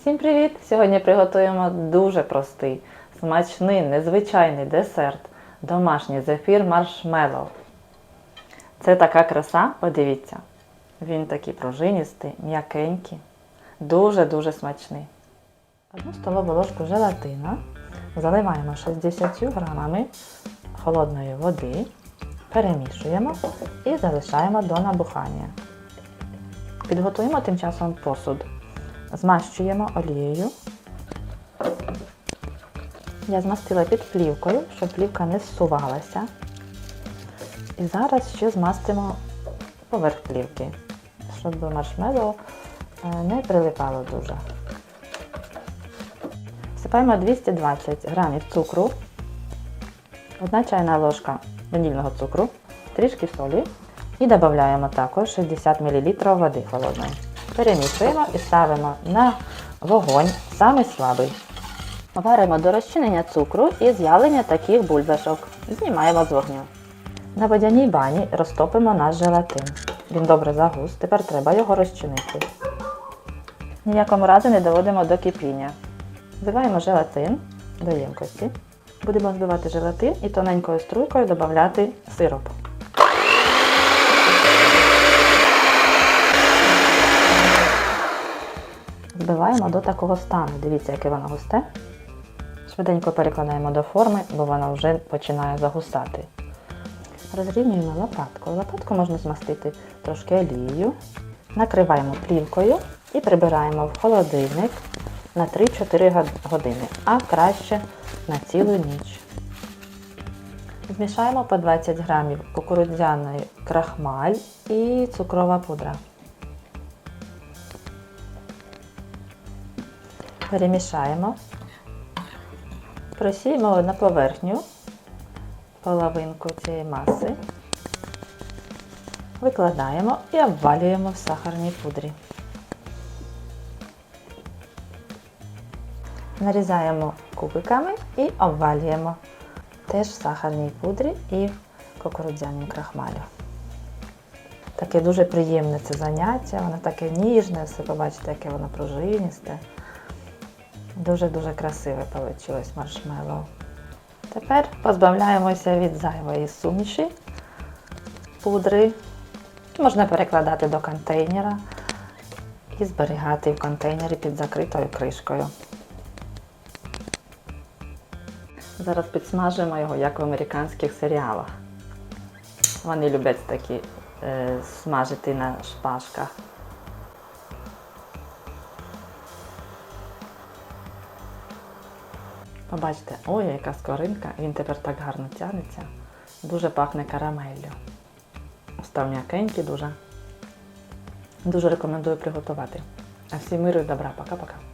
Всім привіт! Сьогодні приготуємо дуже простий, смачний, незвичайний десерт, домашній зефір маршмеллоу. Це така краса, подивіться. Він такий пружиністий, м'якенький, дуже-дуже смачний. Одну столову ложку желатина заливаємо 60 грамами холодної води, перемішуємо і залишаємо до набухання. Підготуємо тим часом посуд. Змащуємо олією. Я змастила під плівкою, щоб плівка не зсувалася. І зараз ще змастимо поверх плівки, щоб маршмеллоу е, не прилипало дуже. Всипаємо 220 грамів цукру, 1 чайна ложка ванільного цукру, трішки солі і додаємо також 60 мл води холодної. Перемішуємо і ставимо на вогонь самий слабий. Варимо до розчинення цукру і з'явлення таких бульбашок. Знімаємо з вогню. На водяній бані розтопимо наш желатин. Він добре загус, тепер треба його розчинити. Ніякому разу не доводимо до кипіння. Вливаємо желатин до ємкості. Будемо збивати желатин і тоненькою струйкою додати сироп. Збиваємо до такого стану. Дивіться, яке воно густе. Швиденько перекладаємо до форми, бо воно вже починає загустати. Розрівнюємо лопаткою. Лопатку можна змастити трошки олією. Накриваємо плівкою і прибираємо в холодильник на 3-4 години, а краще на цілу ніч. Змішаємо по 20 грамів кукурудзяної крахмаль і цукрова пудра. Перемішаємо, просіємо на поверхню половинку цієї маси, викладаємо і обвалюємо в сахарній пудрі. Нарізаємо кубиками і обвалюємо теж в сахарній пудрі і в кукурудзяному крахмалю. Таке дуже приємне це заняття, воно таке ніжне, все побачите, яке воно пружиністе. Дуже-дуже красиве вийшло маршмеллоу. Тепер позбавляємося від зайвої суміші, пудри. Можна перекладати до контейнера і зберігати в контейнері під закритою кришкою. Зараз підсмажимо його, як в американських серіалах. Вони люблять такі е, смажити на шпажках. Побачите, ой, яка скоринка, він тепер так гарно тягнеться. Дуже пахне карамеллю. Став м'якенький дуже. Дуже рекомендую приготувати. А всім миру і добра. Пока-пока.